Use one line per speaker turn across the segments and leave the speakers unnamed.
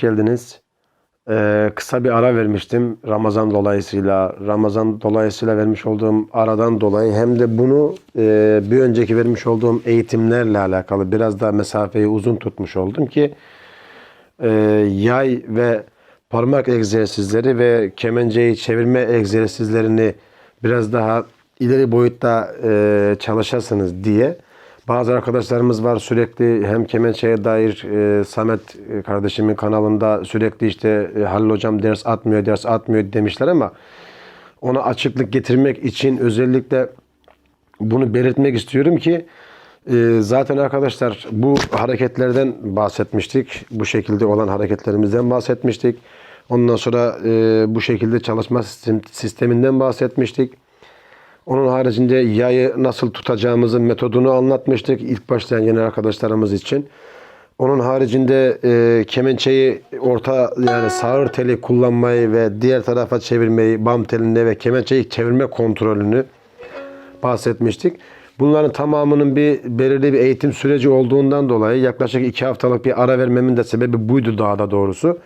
hoş geldiniz. Ee, kısa bir ara vermiştim Ramazan dolayısıyla. Ramazan dolayısıyla vermiş olduğum aradan dolayı hem de bunu e, bir önceki vermiş olduğum eğitimlerle alakalı biraz daha mesafeyi uzun tutmuş oldum ki e, yay ve parmak egzersizleri ve kemenceyi çevirme egzersizlerini biraz daha ileri boyutta e, çalışasınız diye. Bazı arkadaşlarımız var sürekli hem kemençeye dair e, Samet e, kardeşimin kanalında sürekli işte e, Halil hocam ders atmıyor, ders atmıyor demişler ama ona açıklık getirmek için özellikle bunu belirtmek istiyorum ki e, zaten arkadaşlar bu hareketlerden bahsetmiştik. Bu şekilde olan hareketlerimizden bahsetmiştik. Ondan sonra e, bu şekilde çalışma sistem, sisteminden bahsetmiştik. Onun haricinde yayı nasıl tutacağımızın metodunu anlatmıştık ilk başlayan yeni arkadaşlarımız için. Onun haricinde e, kemençeyi orta yani sağır teli kullanmayı ve diğer tarafa çevirmeyi, bam telinde ve kemençeyi çevirme kontrolünü bahsetmiştik. Bunların tamamının bir belirli bir eğitim süreci olduğundan dolayı yaklaşık iki haftalık bir ara vermemin de sebebi buydu daha da doğrusu.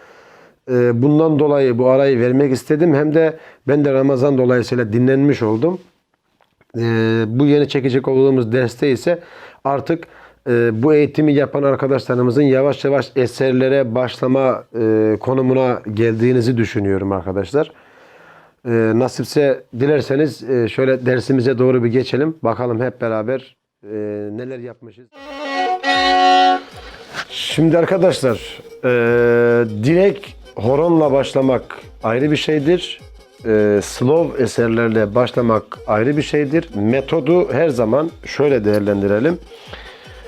E, bundan dolayı bu arayı vermek istedim. Hem de ben de Ramazan dolayısıyla dinlenmiş oldum. Ee, bu yeni çekecek olduğumuz derste ise artık e, bu eğitimi yapan arkadaşlarımızın yavaş yavaş eserlere başlama e, konumuna geldiğinizi düşünüyorum arkadaşlar. E, nasipse dilerseniz şöyle dersimize doğru bir geçelim. Bakalım hep beraber neler yapmışız. Şimdi arkadaşlar e, direkt horonla başlamak ayrı bir şeydir e, slow eserlerle başlamak ayrı bir şeydir. Metodu her zaman şöyle değerlendirelim.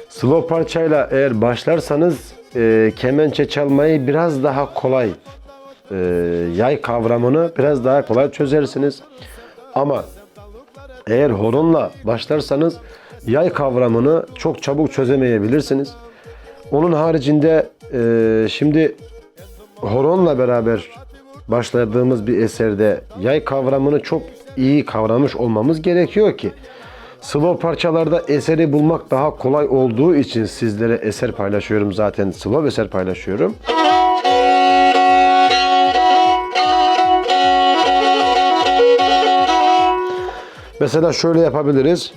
Slow parçayla eğer başlarsanız e, kemençe çalmayı biraz daha kolay, e, yay kavramını biraz daha kolay çözersiniz. Ama eğer horonla başlarsanız yay kavramını çok çabuk çözemeyebilirsiniz. Onun haricinde e, şimdi horonla beraber başladığımız bir eserde yay kavramını çok iyi kavramış olmamız gerekiyor ki slow parçalarda eseri bulmak daha kolay olduğu için sizlere eser paylaşıyorum zaten slow eser paylaşıyorum. Mesela şöyle yapabiliriz.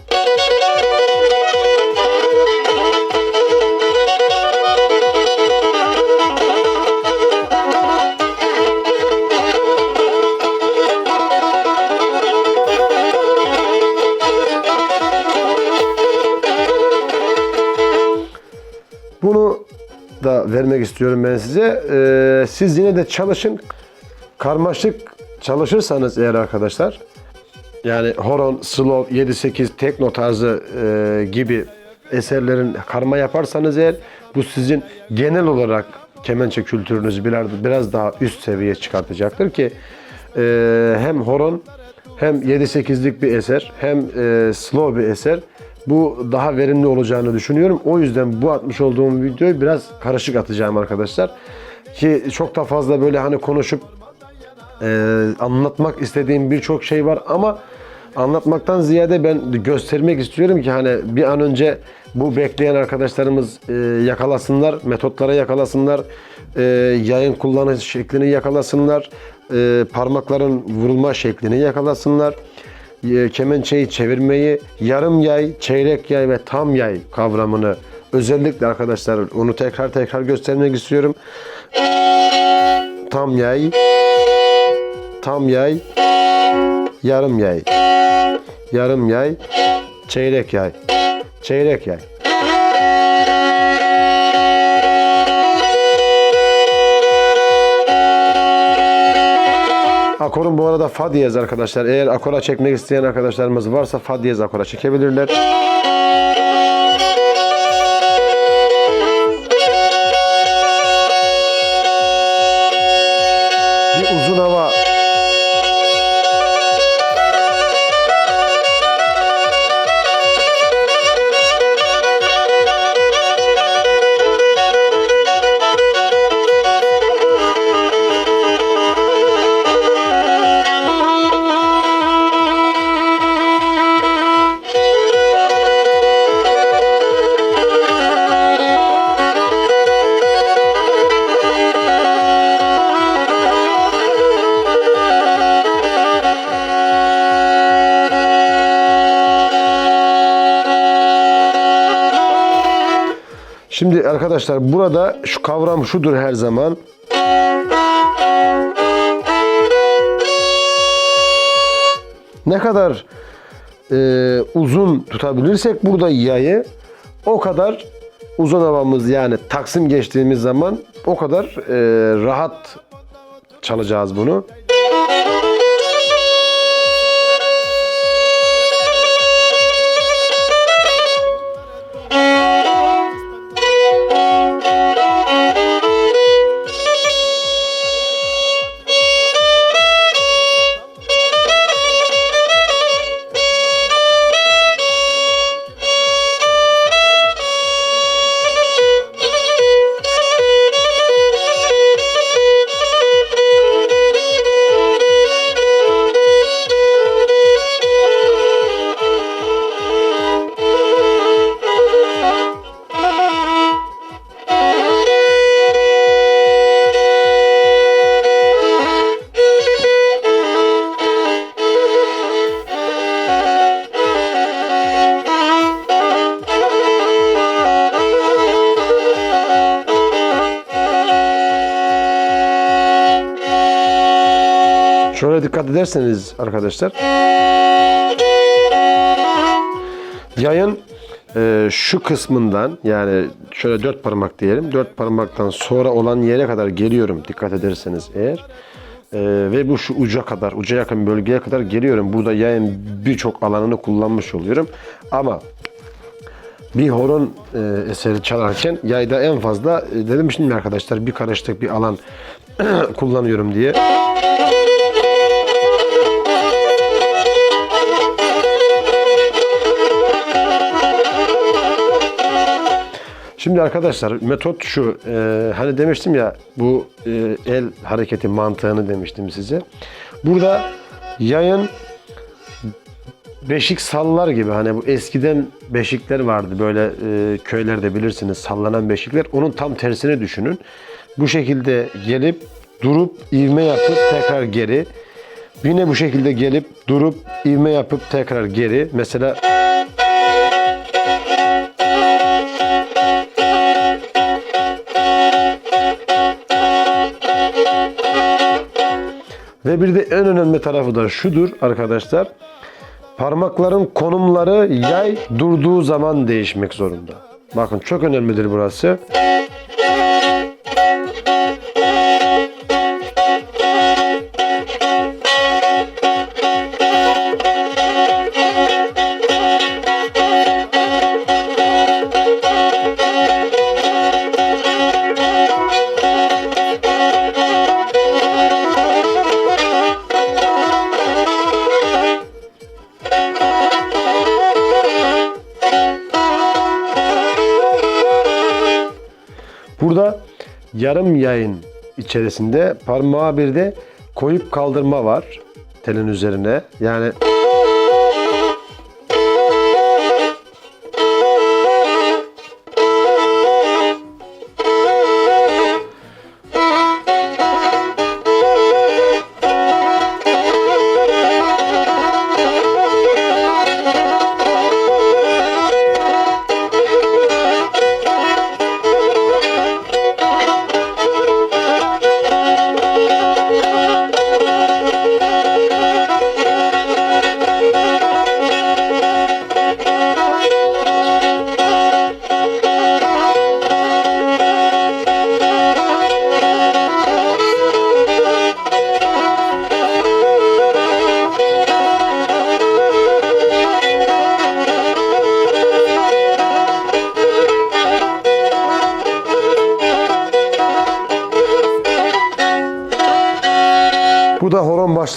Da vermek istiyorum ben size. Ee, siz yine de çalışın. Karmaşık çalışırsanız eğer arkadaşlar yani horon, slow, 7-8, tekno tarzı e, gibi eserlerin karma yaparsanız eğer bu sizin genel olarak kemençe kültürünüzü biraz, biraz daha üst seviyeye çıkartacaktır ki e, hem horon hem 7-8'lik bir eser hem e, slow bir eser bu daha verimli olacağını düşünüyorum. O yüzden bu atmış olduğum videoyu biraz karışık atacağım arkadaşlar. Ki çok da fazla böyle hani konuşup e, anlatmak istediğim birçok şey var ama anlatmaktan ziyade ben göstermek istiyorum ki hani bir an önce bu bekleyen arkadaşlarımız e, yakalasınlar, metotlara yakalasınlar, e, yayın kullanış şeklini yakalasınlar, e, parmakların vurulma şeklini yakalasınlar kemençeyi çevirmeyi, yarım yay, çeyrek yay ve tam yay kavramını özellikle arkadaşlar onu tekrar tekrar göstermek istiyorum. Tam yay, tam yay, yarım yay, yarım yay, çeyrek yay, çeyrek yay. Akorun bu arada fa diyez arkadaşlar. Eğer akora çekmek isteyen arkadaşlarımız varsa fa diyez akora çekebilirler. Şimdi arkadaşlar burada şu kavram şudur her zaman. Ne kadar e, uzun tutabilirsek burada yayı o kadar uzun havamız yani taksim geçtiğimiz zaman o kadar e, rahat çalacağız bunu. Şöyle dikkat ederseniz arkadaşlar. Yayın e, şu kısmından yani şöyle dört parmak diyelim. Dört parmaktan sonra olan yere kadar geliyorum dikkat ederseniz eğer. E, ve bu şu uca kadar, uca yakın bölgeye kadar geliyorum. Burada yayın birçok alanını kullanmış oluyorum. Ama bir horon e, eseri çalarken yayda en fazla e, dedim şimdi arkadaşlar bir karışlık bir alan kullanıyorum diye. Şimdi arkadaşlar metot şu. e, hani demiştim ya bu e, el hareketi mantığını demiştim size. Burada yayın beşik sallar gibi hani bu eskiden beşikler vardı böyle e, köylerde bilirsiniz sallanan beşikler. Onun tam tersini düşünün. Bu şekilde gelip durup ivme yapıp tekrar geri. Yine bu şekilde gelip durup ivme yapıp tekrar geri. Mesela Ve bir de en önemli tarafı da şudur arkadaşlar. Parmakların konumları yay durduğu zaman değişmek zorunda. Bakın çok önemlidir burası. Yayın içerisinde parmağı bir de koyup kaldırma var telin üzerine. Yani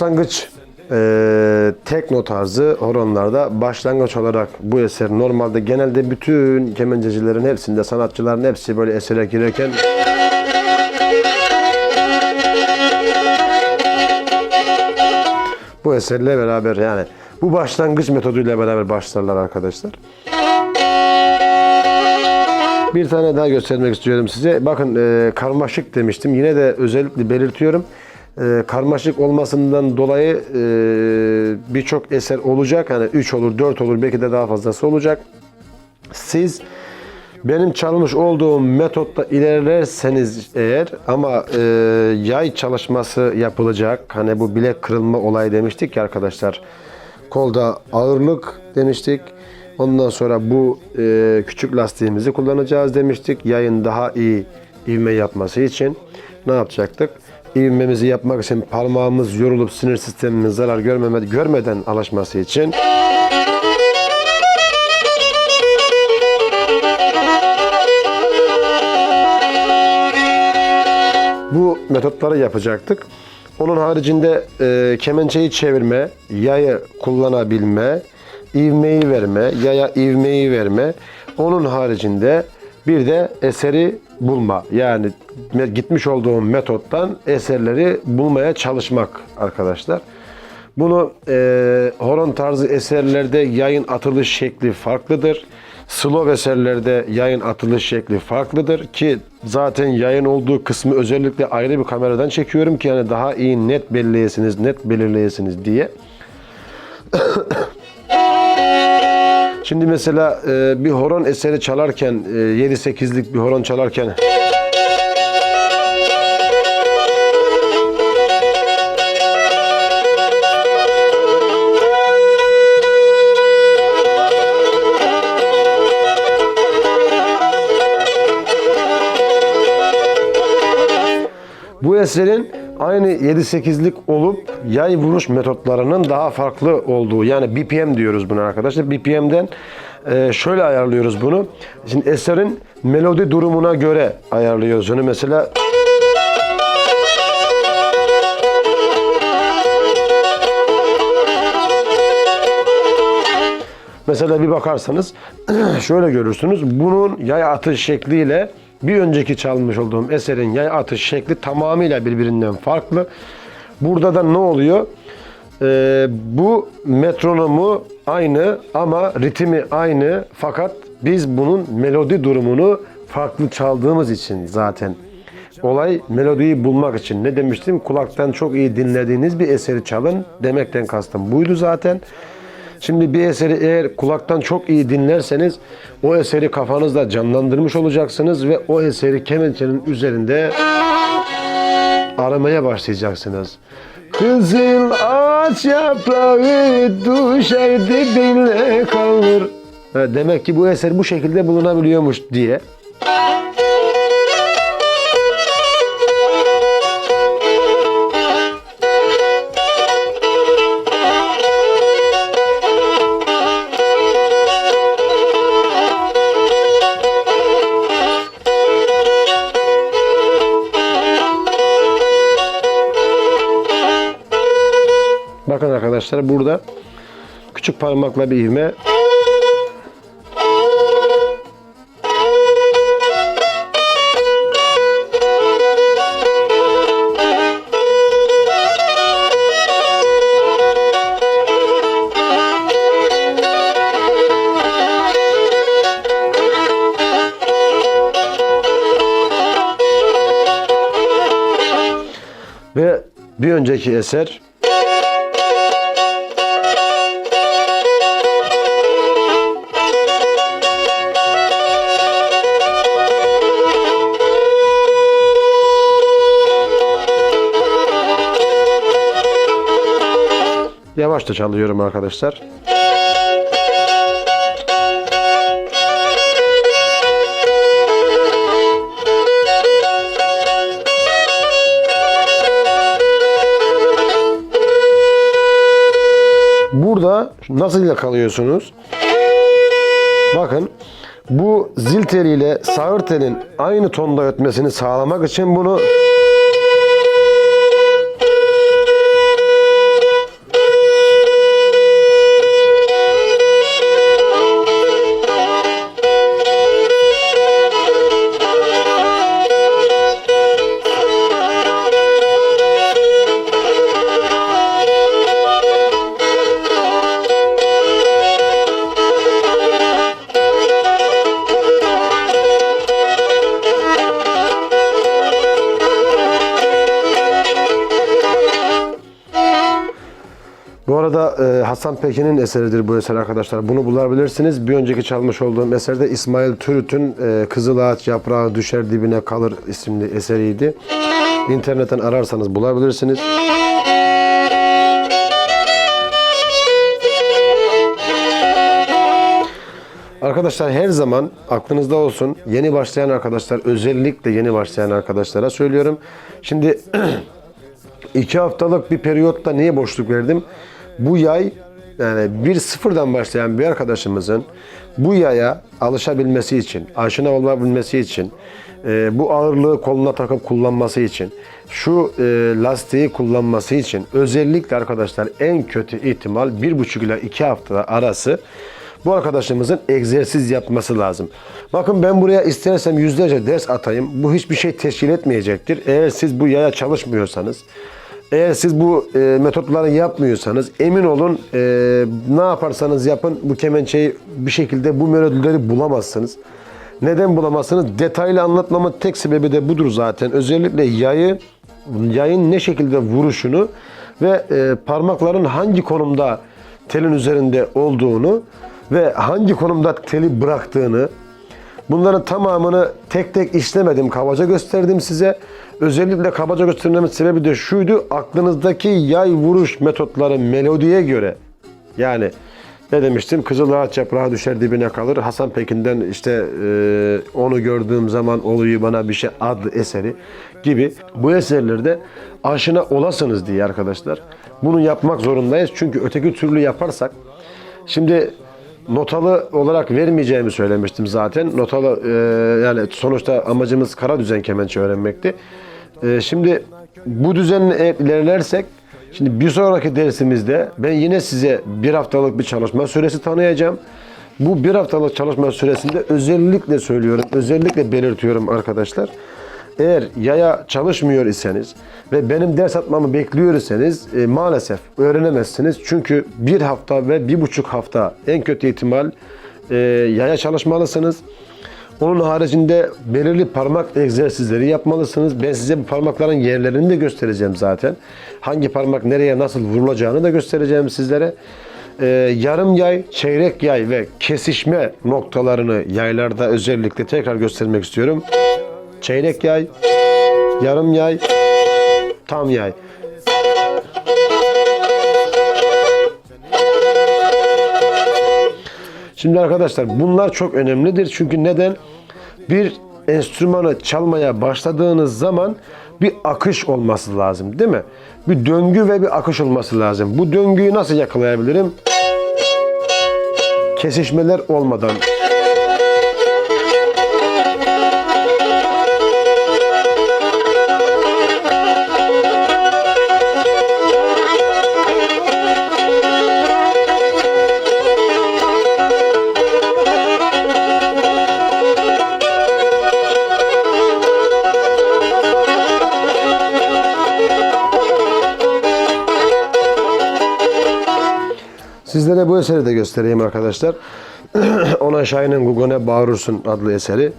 başlangıç e, tekno tarzı horonlarda başlangıç olarak bu eser normalde genelde bütün kemencecilerin hepsinde sanatçıların hepsi böyle esere girerken bu eserle beraber yani bu başlangıç metoduyla beraber başlarlar arkadaşlar. Bir tane daha göstermek istiyorum size. Bakın e, karmaşık demiştim. Yine de özellikle belirtiyorum. E, karmaşık olmasından dolayı e, birçok eser olacak. Hani 3 olur, 4 olur, belki de daha fazlası olacak. Siz Benim çalmış olduğum metotta ilerlerseniz eğer ama e, yay çalışması yapılacak. Hani bu bilek kırılma olayı demiştik ya arkadaşlar. Kolda ağırlık demiştik. Ondan sonra bu e, küçük lastiğimizi kullanacağız demiştik. Yayın daha iyi ivme yapması için ne yapacaktık? İvmemizi yapmak için parmağımız yorulup sinir sistemimiz zarar görmeme, görmeden alışması için bu metotları yapacaktık. Onun haricinde e, kemençeyi çevirme, yayı kullanabilme, ivmeyi verme, yaya ivmeyi verme. Onun haricinde bir de eseri bulma. Yani gitmiş olduğum metottan eserleri bulmaya çalışmak arkadaşlar. Bunu e, horon tarzı eserlerde yayın atılış şekli farklıdır. Slow eserlerde yayın atılış şekli farklıdır ki zaten yayın olduğu kısmı özellikle ayrı bir kameradan çekiyorum ki yani daha iyi net belleyesiniz, net belirleyesiniz diye. Şimdi mesela e, bir horon eseri çalarken, e, 7-8'lik bir horon çalarken. Bu eserin aynı 7-8'lik olup yay vuruş metotlarının daha farklı olduğu yani BPM diyoruz buna arkadaşlar. BPM'den e, şöyle ayarlıyoruz bunu. Şimdi eserin melodi durumuna göre ayarlıyoruz onu. Mesela Mesela bir bakarsanız şöyle görürsünüz. Bunun yay atış şekliyle bir önceki çalmış olduğum eserin yay atış şekli tamamıyla birbirinden farklı. Burada da ne oluyor? Ee, bu metronomu aynı ama ritmi aynı fakat biz bunun melodi durumunu farklı çaldığımız için zaten olay melodiyi bulmak için. Ne demiştim? Kulaktan çok iyi dinlediğiniz bir eseri çalın demekten kastım buydu zaten. Şimdi bir eseri eğer kulaktan çok iyi dinlerseniz o eseri kafanızda canlandırmış olacaksınız ve o eseri kemençenin üzerinde aramaya başlayacaksınız. Kızıl ağaç yaprağı düşer dibine kalır. Demek ki bu eser bu şekilde bulunabiliyormuş diye. Bakın arkadaşlar burada küçük parmakla bir ivme. Ve bir önceki eser Yavaş da çalıyorum arkadaşlar. Burada nasıl yakalıyorsunuz? Bakın bu zil teliyle sağır telin aynı tonda ötmesini sağlamak için bunu arada e, Hasan Pekin'in eseridir bu eser arkadaşlar. Bunu bulabilirsiniz. Bir önceki çalmış olduğum eserde İsmail Türüt'ün e, Kızıl Ağaç Yaprağı Düşer Dibine Kalır isimli eseriydi. İnternetten ararsanız bulabilirsiniz. Arkadaşlar her zaman aklınızda olsun. Yeni başlayan arkadaşlar özellikle yeni başlayan arkadaşlara söylüyorum. Şimdi iki haftalık bir periyotta niye boşluk verdim? Bu yay yani bir sıfırdan başlayan bir arkadaşımızın bu yaya alışabilmesi için, aşina olabilmesi için, e, bu ağırlığı koluna takıp kullanması için, şu e, lastiği kullanması için özellikle arkadaşlar en kötü ihtimal bir buçuk ile iki hafta arası bu arkadaşımızın egzersiz yapması lazım. Bakın ben buraya istersem yüzlerce ders atayım. Bu hiçbir şey teşkil etmeyecektir. Eğer siz bu yaya çalışmıyorsanız, eğer siz bu e, metotları yapmıyorsanız emin olun e, ne yaparsanız yapın bu kemençeyi bir şekilde bu melodileri bulamazsınız. Neden bulamazsınız? Detaylı anlatmamın tek sebebi de budur zaten. Özellikle yayı, yayın ne şekilde vuruşunu ve e, parmakların hangi konumda telin üzerinde olduğunu ve hangi konumda teli bıraktığını bunların tamamını tek tek işlemedim. Kabaca gösterdim size. Özellikle kabaca göstermemin sebebi de şuydu. Aklınızdaki yay vuruş metotları melodiye göre yani ne demiştim? Kızıl ağaç yaprağı düşer dibine kalır. Hasan Pekin'den işte e, onu gördüğüm zaman oluyor bana bir şey adlı eseri gibi. Bu eserlerde aşina olasınız diye arkadaşlar. Bunu yapmak zorundayız. Çünkü öteki türlü yaparsak Şimdi notalı olarak vermeyeceğimi söylemiştim zaten. Notalı e, yani sonuçta amacımız kara düzen kemençe öğrenmekti. E, şimdi bu düzenle eğer ilerlersek şimdi bir sonraki dersimizde ben yine size bir haftalık bir çalışma süresi tanıyacağım. Bu bir haftalık çalışma süresinde özellikle söylüyorum, özellikle belirtiyorum arkadaşlar. Eğer yaya çalışmıyor iseniz ve benim ders atmamı bekliyor iseniz e, maalesef öğrenemezsiniz. Çünkü bir hafta ve bir buçuk hafta en kötü ihtimal e, yaya çalışmalısınız. Onun haricinde belirli parmak egzersizleri yapmalısınız. Ben size bu parmakların yerlerini de göstereceğim zaten. Hangi parmak nereye nasıl vurulacağını da göstereceğim sizlere. Ee, yarım yay, çeyrek yay ve kesişme noktalarını yaylarda özellikle tekrar göstermek istiyorum. Çeyrek yay, yarım yay, tam yay. Şimdi arkadaşlar bunlar çok önemlidir. Çünkü neden? Bir enstrümanı çalmaya başladığınız zaman bir akış olması lazım değil mi? Bir döngü ve bir akış olması lazım. Bu döngüyü nasıl yakalayabilirim? Kesişmeler olmadan. Sizlere bu eseri de göstereyim arkadaşlar. Ona Şahin'in Gugone Bağırırsın adlı eseri.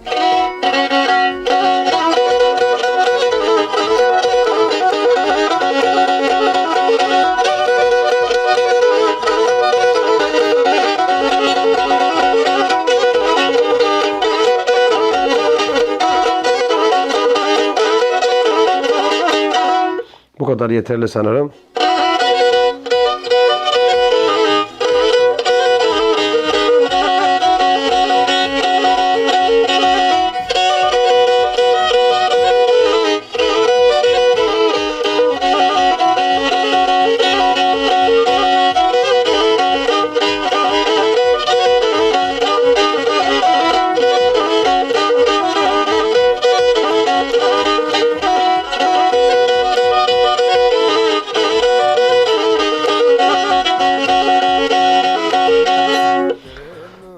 Bu kadar yeterli sanırım.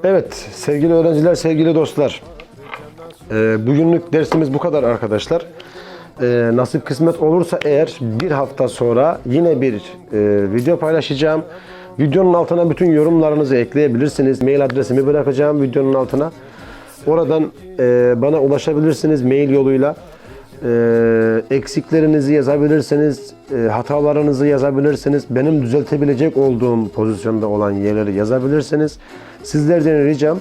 Evet sevgili öğrenciler, sevgili dostlar. Ee, bugünlük dersimiz bu kadar arkadaşlar. Ee, nasip kısmet olursa eğer bir hafta sonra yine bir e, video paylaşacağım. Videonun altına bütün yorumlarınızı ekleyebilirsiniz. Mail adresimi bırakacağım videonun altına. Oradan e, bana ulaşabilirsiniz mail yoluyla. Ee, eksiklerinizi yazabilirsiniz, e, hatalarınızı yazabilirsiniz. Benim düzeltebilecek olduğum pozisyonda olan yerleri yazabilirsiniz. Sizlerden ricam,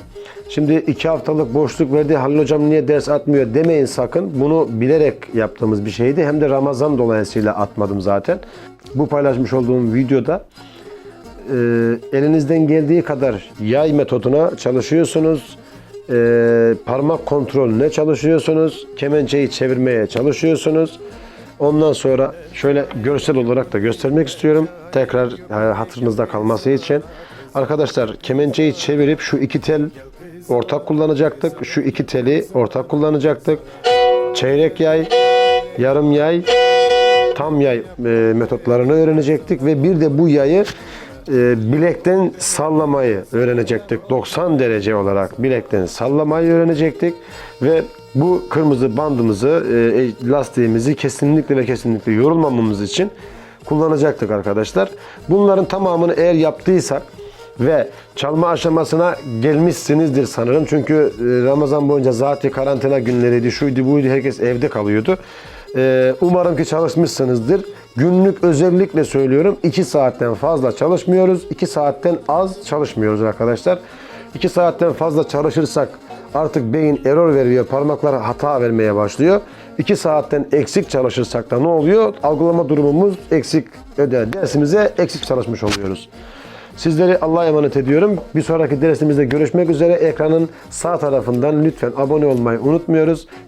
şimdi iki haftalık boşluk verdi, Halil Hocam niye ders atmıyor demeyin sakın. Bunu bilerek yaptığımız bir şeydi. Hem de Ramazan dolayısıyla atmadım zaten. Bu paylaşmış olduğum videoda e, elinizden geldiği kadar yay metoduna çalışıyorsunuz. E, parmak kontrolüne çalışıyorsunuz. Kemençeyi çevirmeye çalışıyorsunuz. Ondan sonra şöyle görsel olarak da göstermek istiyorum. Tekrar e, hatırınızda kalması için. Arkadaşlar kemençeyi çevirip şu iki tel ortak kullanacaktık. Şu iki teli ortak kullanacaktık. Çeyrek yay, yarım yay, tam yay e, metotlarını öğrenecektik ve bir de bu yayı e, bilekten sallamayı öğrenecektik. 90 derece olarak bilekten sallamayı öğrenecektik ve bu kırmızı bandımızı, e, lastiğimizi kesinlikle ve kesinlikle yorulmamamız için kullanacaktık arkadaşlar. Bunların tamamını eğer yaptıysak ve çalma aşamasına gelmişsinizdir sanırım. Çünkü e, Ramazan boyunca zaten karantina günleriydi, şuydu buydu herkes evde kalıyordu. Ee, umarım ki çalışmışsınızdır. Günlük özellikle söylüyorum 2 saatten fazla çalışmıyoruz. 2 saatten az çalışmıyoruz arkadaşlar. 2 saatten fazla çalışırsak artık beyin error veriyor. Parmaklar hata vermeye başlıyor. 2 saatten eksik çalışırsak da ne oluyor? Algılama durumumuz eksik öde. Dersimize eksik çalışmış oluyoruz. Sizleri Allah'a emanet ediyorum. Bir sonraki dersimizde görüşmek üzere. Ekranın sağ tarafından lütfen abone olmayı unutmuyoruz.